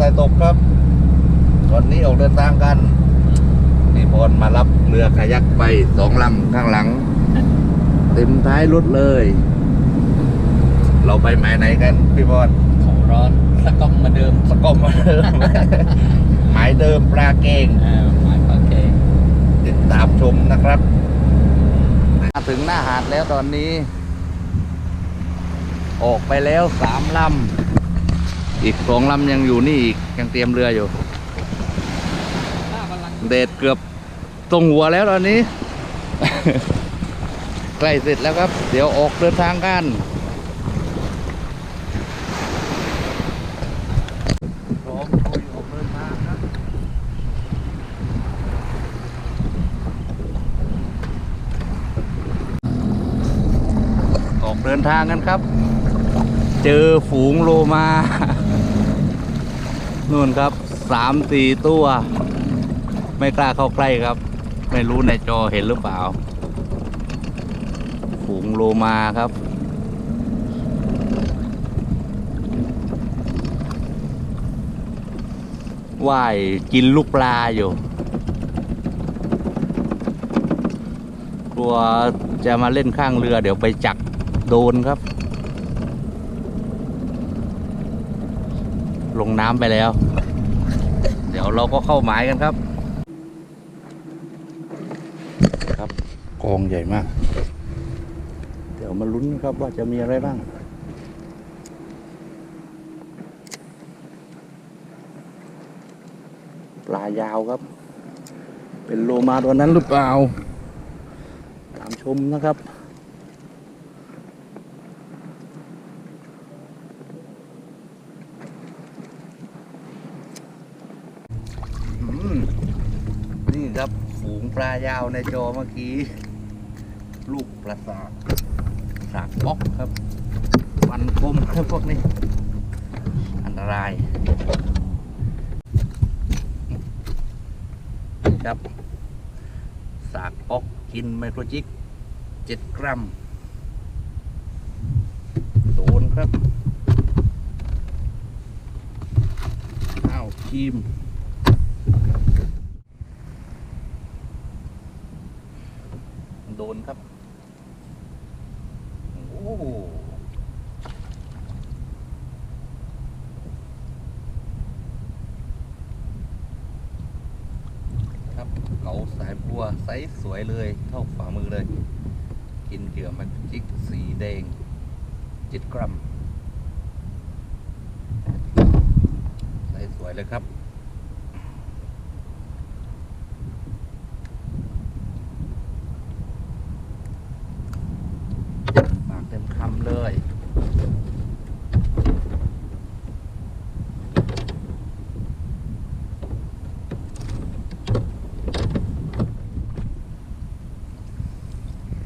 สายตกครับ วันนี้ออกเดินทางกันนี่พรมารับเรือคายักไปสองลำข้างหลัง เต็มท้ายรถเลย เราไปหมายไหนกันพี่พรเขาร้อนสก๊อกมาเดิมสกอมมาเดิมหมายเดิมปลาเก่งอ่าหมายโอเคติดตามชมนะครับมาถึงหน้าหาดแล้วตอนนี้ ออกไปแล้วสามลำ อีกสองลำยังอยู่นี่อีกยังเตรียมเรืออยู่ถ้ากำลังเดดเกือบตรงหัวแล้วตอนนี้ ใกล้เสร็จแล้วครับ เดี๋ยวออกเดินทางกันพร้อมลุยออกเดินทางครับออกเดินทางกันครับ เจอฝูงโลมา นู่นครับสามสี่ตัว ไม่กล้าเข้าใกล้ครับ ไม่รู้ในจอเห็นหรือเปล่า ฝูงโลมาครับ ว่ายกินลูกปลาอยู่ กลัวจะมาเล่นข้างเรือเดี๋ยวไปจักโดนครับ ลงน้ำไปแล้ว เดี๋ยวเราก็เข้าหมายกันครับ ครับกองใหญ่มาก เดี๋ยวมาลุ้นครับว่าจะมีอะไรบ้างปลายาวครับ เป็นโลมาตัวนั้นหรือเปล่า ตามชมนะครับ อืมนี่ครับฝูง ปลายาวในจอเมื่อกี้ ลูกปลาสากสากบล็อกครับฟันคมครับพวกนี้ อันตรายครับ สากบอกกินไมโครจิกเจ็ดกรัมโดนครับอ้าวครีม โด นครับ โอ้ครับเก๋าสายบัวไซส์สวยเลยเท่าฝ่ามือเลย กินเหยื่อมันจิกสีแดงเจ็ดกรัมไซส์สวยเลยครับ ปากเต็มคำเลย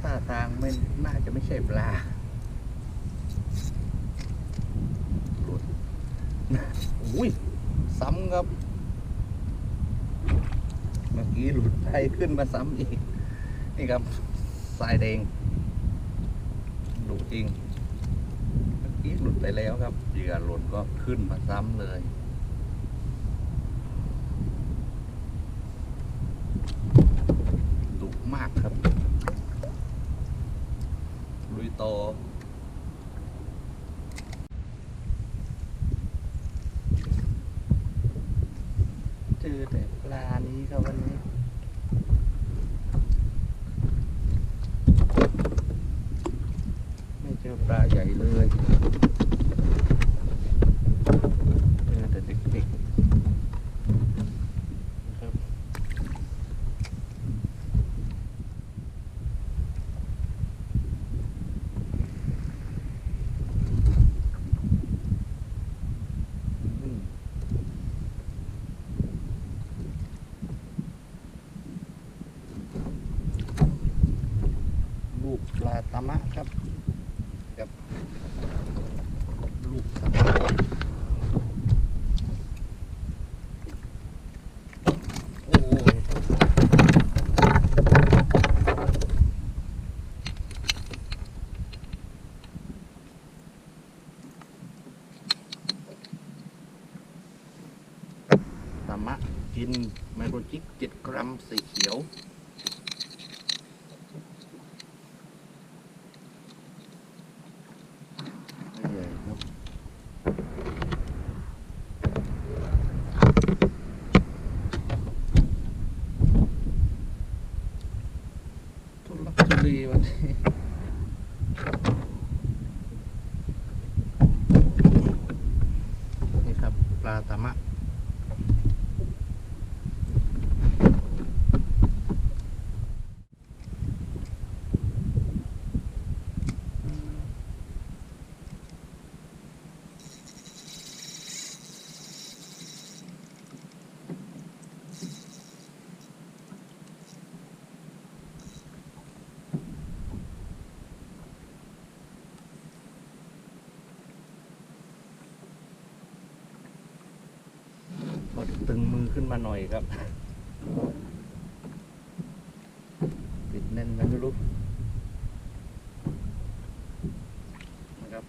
ท่าทางไม่น่าจะไม่ใช่ปลาหลุด อุ้ย ซ้ำครับ เมื่ อกี้หลุดไปขึ้นมาซ้ำอีก นี่ครับทรายแดงหลุดจริงเมื่อกี้หลุดไปแล้วครับเหยื่อหล่นก็ขึ้นมาซ้ำเลยดุมากครับ ลุยต่อเจอแต่ปลา นี้ครับวันนี้ ไม่เจอปลาใหญ่เลยเจอแต่เด็กๆนะครับอืมลูกปลาตะมะครับ กับลูกสะพ้ายโอ้ย สามารถ กินไมโครจิกเจ็ดกรัมสีเขียว ไม่ใหญ่ครับ ทุลักทุเลวันนี้ นี่ครับ ปลาตามะ ก็ ตึงมือขึ้นมาหน่อยครับติดแน่นไหมไม่รู้นะครับ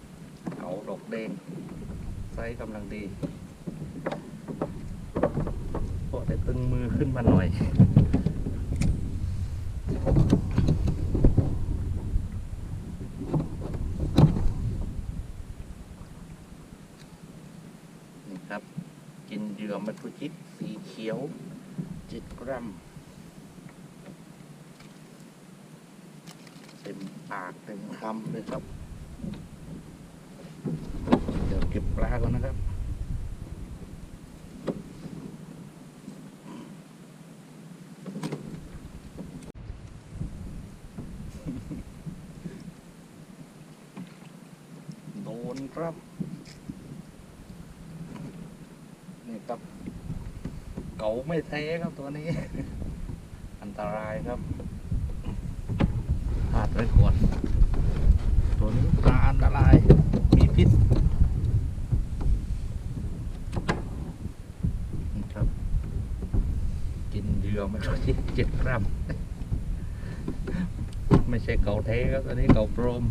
เขาดอกแดงไซส์กำลังดีก็ได้ตึงมือขึ้นมาหน่อยนะครับ กินเหยื่อมัทุจิกสีเขียวเจ็ดกรัม เต็มปากเต็มคำเลยครับ เดี๋ยวเก็บปลาก่อนนะครับโดนครับ นี่ครับ เก๋าไม่แท้ครับตัวนี้ อันตรายครับพลาดไว้ก่อนตัวนี้ปลาอันตราย มีพิษครับ กินเหยื่อไม่ค่อยเจ็ดกรัม ไม่ใช่เก๋าแท้ครับตัวนี้เก๋าโปรม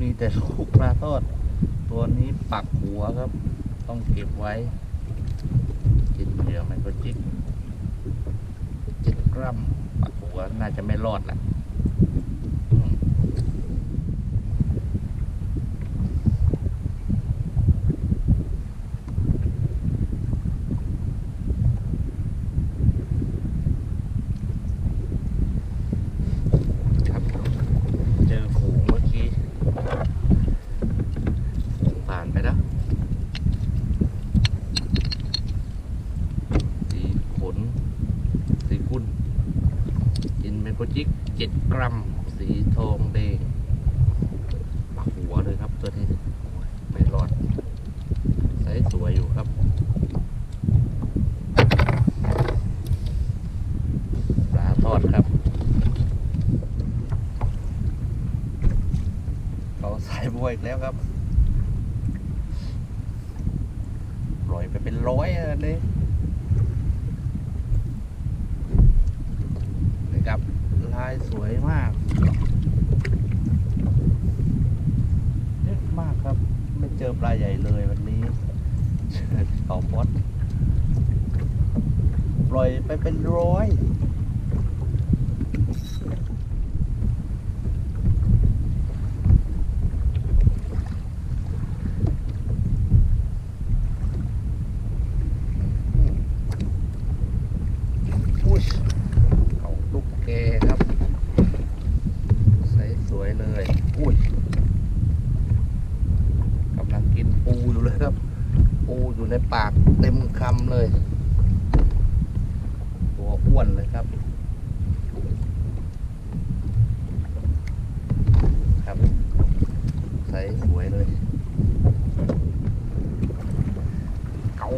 มีแต่ลูกปลาทอด ตัวนี้ปัก หัวครับ ต้องเก็บไว้กินเหยื่อไม่ก็จิกเจ็ดกรัมปักหัวน่าจะไม่รอดแหละอืมครับ เจอฝูงเมื่อกี้ ผ่านไปแล้ว สีขน สีกุ่น เป็นโคจิกเจ็ดกรัม สีทองแดงปักหัวเลยครับตัวนี้ไม่รอดใสสวยอยู่ครับปลาทอดครับเขาสายบัวอีกแล้วครับปล่อยไปเป็นร้อยอันนี้นี่ครับายสวยมากเยอะมากครับ ไม่เจอปลาใหญ่เลยวันนี้เจอเขาพอดปล่อยไปเป็นร้อย สสวยเลย เก๋า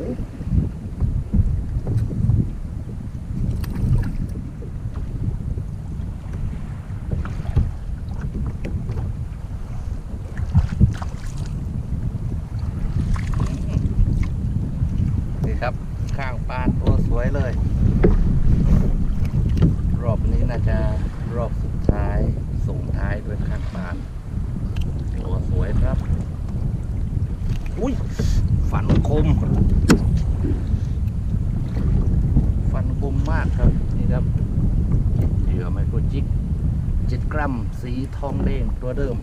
ครับ ข้างปาตัวสวยเลย รอบนี้น่าจะรอบสุดท้ายส่งท้ายด้วยข้างปาน ตัวสวยครับ อุ้ย ฝันคม ฝันคมมากครับ นี่ครับเหยื่อไมโครจิกเจ็ดกรัม สีทองแดงตัวเดิม